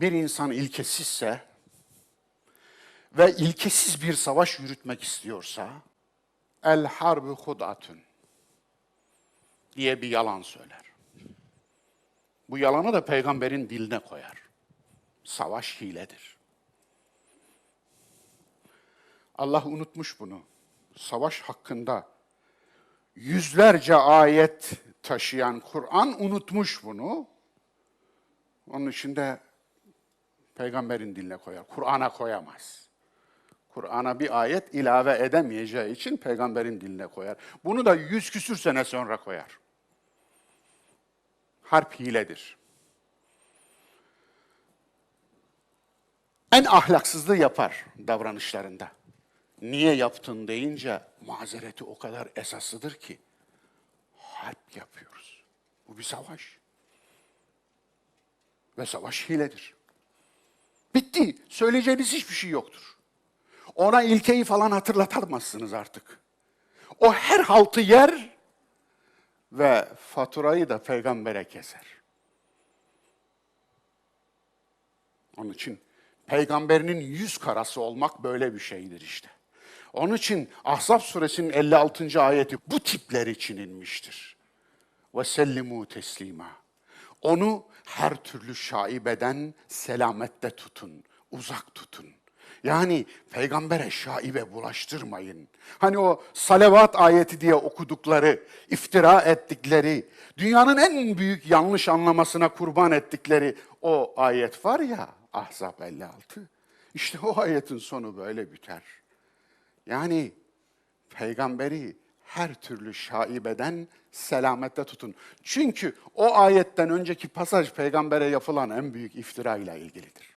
bir insan ilkesizse ve ilkesiz bir savaş yürütmek istiyorsa el harbu hudatun diye bir yalan söyler. Bu yalanı da peygamberin diline koyar. Savaş hiledir. Allah unutmuş bunu. Savaş hakkında yüzlerce ayet taşıyan Kur'an unutmuş bunu. Onun için de peygamberin diline koyar. Kur'an'a koyamaz. Kur'an'a bir ayet ilave edemeyeceği için peygamberin diline koyar. Bunu da yüz küsür sene sonra koyar. Harp hiledir. En ahlaksızlığı yapar davranışlarında. Niye yaptın deyince mazereti o kadar esaslıdır ki harp yapıyoruz. Bu bir savaş. Ve savaş hiledir. Bitti. Söyleyeceğiniz hiçbir şey yoktur. Ona ilkeyi falan hatırlatamazsınız artık. O her haltı yer ve faturayı da peygambere keser. Onun için peygamberinin yüz karası olmak böyle bir şeydir işte. Onun için Ahzab suresinin 56. ayeti bu tipler için inmiştir. Ve sellimu teslima. Onu her türlü şaibeden selamette tutun, uzak tutun. Yani peygambere şaibe bulaştırmayın. Hani o salavat ayeti diye okudukları, iftira ettikleri, dünyanın en büyük yanlış anlamasına kurban ettikleri o ayet var ya, Ahzab 56. İşte o ayetin sonu böyle biter. Yani peygamberi her türlü şaibeden selamette tutun. Çünkü o ayetten önceki pasaj peygambere yapılan en büyük iftira ile ilgilidir.